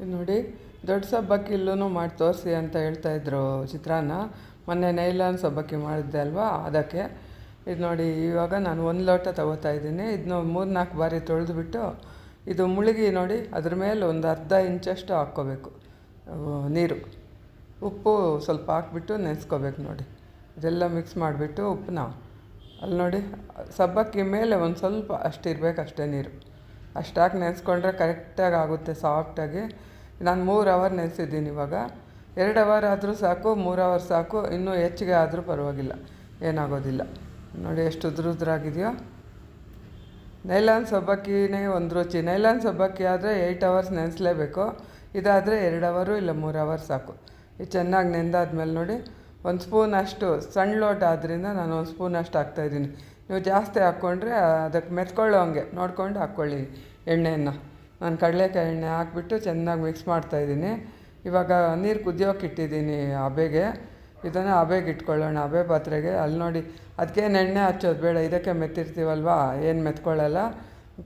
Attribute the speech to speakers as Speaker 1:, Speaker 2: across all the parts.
Speaker 1: ನೋಡಿ, ದೊಡ್ಡ ಸಬ್ಬಕ್ಕಿ ಇಲ್ಲೂ ಮಾಡಿ ತೋರಿಸಿ ಅಂತ ಹೇಳ್ತಾ ಹೇಳ್ತಾಯಿದ್ರು ಚಿತ್ರಾನ್ನ. ಮೊನ್ನೆ ನೈಲಾನ್ ಸಬ್ಬಕ್ಕಿ ಮಾಡಿದ್ದೆ ಅಲ್ವಾ? ಅದಕ್ಕೆ. ಇದು ನೋಡಿ, ಇವಾಗ ನಾನು ಒಂದು ಲೋಟ ತಗೋತಾ ಇದ್ದೀನಿ. ಇದನ್ನು ಮೂರು ನಾಲ್ಕು ಬಾರಿ ತೊಳೆದುಬಿಟ್ಟು, ಇದು ಮುಳುಗಿ ನೋಡಿ, ಅದ್ರ ಮೇಲೆ ಒಂದು ಅರ್ಧ ಇಂಚಷ್ಟು ಹಾಕ್ಕೋಬೇಕು. ನೀರು. ಉಪ್ಪು ಸ್ವಲ್ಪ ಹಾಕ್ಬಿಟ್ಟು ನೆನೆಸ್ಕೋಬೇಕು ನೋಡಿ. ಇದೆಲ್ಲ ಮಿಕ್ಸ್ ಮಾಡಿಬಿಟ್ಟು ಉಪ್ಪನ್ನ ಅಲ್ಲಿ ನೋಡಿ, ಸಬ್ಬಕ್ಕಿ ಮೇಲೆ ಒಂದು ಸ್ವಲ್ಪ ಅಷ್ಟು ಇರಬೇಕು ಅಷ್ಟೇ ನೀರು. ಅಷ್ಟು ಹಾಕಿ ನೆನೆಸ್ಕೊಂಡ್ರೆ ಕರೆಕ್ಟಾಗಿ ಆಗುತ್ತೆ ಸಾಫ್ಟಾಗಿ. ನಾನು ಮೂರು ಅವರ್ ನೆನೆಸಿದ್ದೀನಿ ಇವಾಗ. ಎರಡು ಅವರ್ ಆದರೂ ಸಾಕು, ಮೂರು ಅವರ್ ಸಾಕು, ಇನ್ನೂ ಹೆಚ್ಚಿಗೆ ಆದರೂ ಪರವಾಗಿಲ್ಲ. ಏನಾಗೋದಿಲ್ಲ. ನೋಡಿ ಎಷ್ಟು ಉದ್ರ ಉದ್ರಾಗಿದೆಯೋ ನೈಲಾನ್ ಸಬ್ಬಕ್ಕಿನೇ ಒಂದು ರುಚಿ. ನೈಲಾನ್ ಸಬ್ಬಕ್ಕಿ ಆದರೆ ಏಯ್ಟ್ ಅವರ್ಸ್ ನೆನೆಸ್ಲೇಬೇಕು. ಇದಾದರೆ ಎರಡು ಅವರು ಇಲ್ಲ ಮೂರು ಅವರ್ ಸಾಕು. ಇದು ಚೆನ್ನಾಗಿ ನೆಂದಾದ್ಮೇಲೆ ನೋಡಿ, ಒಂದು ಸ್ಪೂನ್ ಅಷ್ಟು, ಸಣ್ಣ ಲೋಟ ಆದ್ದರಿಂದ ನಾನು ಒಂದು ಸ್ಪೂನ್ ಅಷ್ಟು ಹಾಕ್ತಾಯಿದ್ದೀನಿ ನೀವು ಜಾಸ್ತಿ ಹಾಕ್ಕೊಂಡ್ರೆ ಅದಕ್ಕೆ ಮೆತ್ಕೊಳ್ಳೋ ಹಂಗೆ ನೋಡ್ಕೊಂಡು ಹಾಕ್ಕೊಳ್ಳಿ ಎಣ್ಣೆಯನ್ನು. ನಾನು ಕಡಲೆಕಾಯಿ ಎಣ್ಣೆ ಹಾಕ್ಬಿಟ್ಟು ಚೆನ್ನಾಗಿ ಮಿಕ್ಸ್ ಮಾಡ್ತಾಯಿದ್ದೀನಿ ಇವಾಗ ನೀರು ಕುದಿಯೋಕೆ ಇಟ್ಟಿದ್ದೀನಿ ಹಬೆಗೆ ಇದನ್ನು ಹಬೆಗೆ ಇಟ್ಕೊಳ್ಳೋಣ. ಹಬೆ ಪಾತ್ರೆಗೆ. ಅಲ್ಲಿ ನೋಡಿ ಅದಕ್ಕೇನು ಎಣ್ಣೆ ಹಚ್ಚೋದು ಬೇಡ. ಇದಕ್ಕೆ ಮೆತ್ತಿರ್ತೀವಲ್ವಾ? ಏನು ಮೆತ್ಕೊಳ್ಳಲ್ಲ.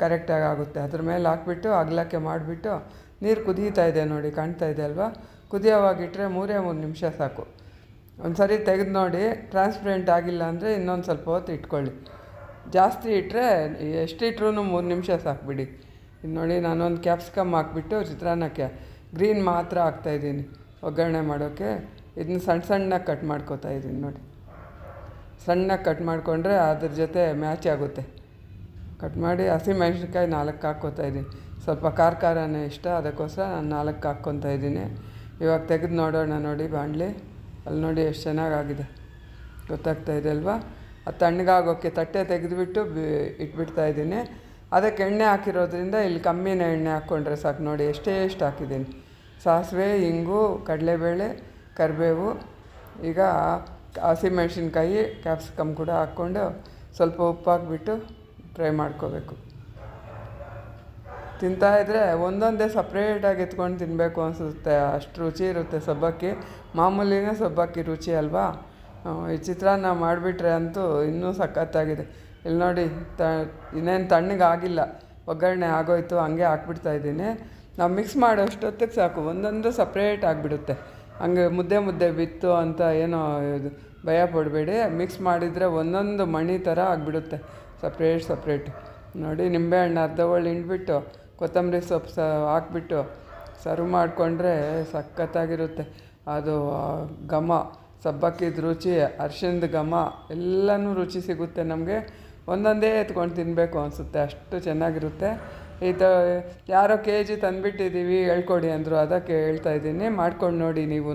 Speaker 1: ಕರೆಕ್ಟಾಗಿ ಆಗುತ್ತೆ. ಅದ್ರ ಮೇಲೆ ಹಾಕ್ಬಿಟ್ಟು ಅಗಲಕ್ಕೆ ಮಾಡಿಬಿಟ್ಟು ನೀರು ಕುದೀತಾ ಇದೆ ನೋಡಿ, ಕಾಣ್ತಾ ಇದೆ ಅಲ್ವಾ? ಕುದಿಯೋವಾಗಿಟ್ಟರೆ ಮೂರೇ ಮೂರು ನಿಮಿಷ ಸಾಕು. ಒಂದು ಸರಿ ತೆಗೆದು ನೋಡಿ ಟ್ರಾನ್ಸ್ಪರೆಂಟ್ ಆಗಿಲ್ಲ ಅಂದರೆ ಇನ್ನೊಂದು ಸ್ವಲ್ಪ ಹೊತ್ತು ಇಟ್ಕೊಳ್ಳಿ. ಜಾಸ್ತಿ ಇಟ್ಟರೆ ಎಷ್ಟು ಇಟ್ರೂ ಮೂರು ನಿಮಿಷ ಸಾಕ್ಬಿಡಿ ಇದು ನೋಡಿ ನಾನೊಂದು ಕ್ಯಾಪ್ಸಿಕಮ್ ಹಾಕ್ಬಿಟ್ಟು ಚಿತ್ರಾನ್ನಕ್ಕೆ ಗ್ರೀನ್ ಮಾತ್ರ ಹಾಕ್ತಾಯಿದ್ದೀನಿ ಒಗ್ಗರಣೆ ಮಾಡೋಕ್ಕೆ ಇದನ್ನ ಸಣ್ಣ ಸಣ್ಣಗೆ ಕಟ್ ಮಾಡ್ಕೊತಾ ಇದ್ದೀನಿ ನೋಡಿ. ಸಣ್ಣಗೆ ಕಟ್ ಮಾಡಿಕೊಂಡ್ರೆ ಅದ್ರ ಜೊತೆ ಮ್ಯಾಚ್ ಆಗುತ್ತೆ. ಕಟ್ ಮಾಡಿ ಹಸಿಮೆಣ್ಸಿನ್ಕಾಯಿ ನಾಲ್ಕು ಹಾಕ್ಕೋತಾ ಇದ್ದೀನಿ. ಸ್ವಲ್ಪ ಖಾರ ಖಾರನೇ ಇಷ್ಟ, ಅದಕ್ಕೋಸ್ಕರ ನಾನು ನಾಲ್ಕು ಹಾಕ್ಕೊತಾ ಇದ್ದೀನಿ. ಇವಾಗ ತೆಗೆದು ನೋಡೋಣ ನೋಡಿ ಬಾಣಲಿ. ಅಲ್ಲಿ ನೋಡಿ ಎಷ್ಟು ಚೆನ್ನಾಗಾಗಿದೆ. ಗೊತ್ತಾಗ್ತಾ ಇದೆ ಅಲ್ವಾ? ಅದು ತಣ್ಣಗಾಗೋಕ್ಕೆ ತಟ್ಟೆ ತೆಗೆದುಬಿಟ್ಟು ಬಿ ಇಟ್ಬಿಡ್ತಾ ಇದ್ದೀನಿ. ಅದಕ್ಕೆ ಎಣ್ಣೆ ಹಾಕಿರೋದ್ರಿಂದ ಇಲ್ಲಿ ಕಮ್ಮಿನ ಎಣ್ಣೆ ಹಾಕ್ಕೊಂಡ್ರೆ ಸಾಕು ನೋಡಿ, ಎಷ್ಟೇ ಎಷ್ಟು ಹಾಕಿದ್ದೀನಿ. ಸಾಸಿವೆ, ಇಂಗು, ಕಡಲೆಬೇಳೆ, ಕರಿಬೇವು, ಈಗ ಹಸಿಮೆಣ್ಸಿನ್ಕಾಯಿ, ಕ್ಯಾಪ್ಸಿಕಮ್ ಕೂಡ ಹಾಕ್ಕೊಂಡು ಸ್ವಲ್ಪ ಉಪ್ಪು ಹಾಕ್ಬಿಟ್ಟು ಫ್ರೈ ಮಾಡ್ಕೋಬೇಕು. ತಿಂತಾಯಿದ್ರೆ ಒಂದೊಂದೇ ಸಪ್ರೇಟಾಗಿ ಎತ್ಕೊಂಡು ತಿನ್ನಬೇಕು ಅನಿಸುತ್ತೆ. ಅಷ್ಟು ರುಚಿ ಇರುತ್ತೆ ಸಬ್ಬಕ್ಕಿ. ಮಾಮೂಲಿನೇ ಸಬ್ಬಕ್ಕಿ ರುಚಿ ಅಲ್ವಾ? ಈ ಚಿತ್ರಾನ್ನ ಮಾಡಿಬಿಟ್ರೆ ಅಂತೂ ಇನ್ನೂ ಸಖತ್ತಾಗಿದೆ. ಇಲ್ಲಿ ನೋಡಿ, ತ, ಇನ್ನೇನು ತಣ್ಣಗಾಗಿಲ್ಲ ಒಗ್ಗರಣೆ ಆಗೋಯ್ತು, ಹಂಗೆ ಹಾಕ್ಬಿಡ್ತಾ ಇದ್ದೀನಿ. ನಾವು ಮಿಕ್ಸ್ ಮಾಡೋ ಅಷ್ಟೊತ್ತಿಗೆ ಸಾಕು. ಒಂದೊಂದು ಸಪ್ರೇಟ್ ಆಗಿಬಿಡುತ್ತೆ. ಹಂಗೆ ಮುದ್ದೆ ಮುದ್ದೆ ಬಿತ್ತು ಅಂತ ಏನೋ ಇದು ಭಯ ಪಡಬೇಡಿ. ಮಿಕ್ಸ್ ಮಾಡಿದರೆ ಒಂದೊಂದು ಮಣಿ ಥರ ಆಗಿಬಿಡುತ್ತೆ. ಸಪ್ರೇಟ್ ಸಪ್ರೇಟ್ ನೋಡಿ, ನಿಂಬೆಹಣ್ಣು ಅರ್ಧ ಒಳ್ಳೆ ಹಿಂಡ್ಬಿಟ್ಟು ಕೊತ್ತಂಬರಿ ಸೊಪ್ಪು ಸ ಹಾಕ್ಬಿಟ್ಟು ಸರ್ವ್ ಮಾಡಿಕೊಂಡ್ರೆ ಸಖತ್ತಾಗಿರುತ್ತೆ. ಅದು ಘಮ, ಸಬ್ಬಕ್ಕಿದ ರುಚಿ, ಅರ್ಶಿಣದ ಘಮ ಎಲ್ಲನೂ ರುಚಿ ಸಿಗುತ್ತೆ ನಮಗೆ. ಒಂದೊಂದೇ ಎತ್ಕೊಂಡು ತಿನ್ನಬೇಕು ಅನಿಸುತ್ತೆ, ಅಷ್ಟು ಚೆನ್ನಾಗಿರುತ್ತೆ. ಇದು ಯಾರೋ ಕೆ ಜಿ ತಂದುಬಿಟ್ಟಿದ್ದೀವಿ ಹೇಳ್ಕೊಡಿ ಅಂದರು, ಅದಕ್ಕೆ ಹೇಳ್ತಾ ಇದ್ದೀನಿ. ಮಾಡ್ಕೊಂಡು ನೋಡಿ ನೀವು.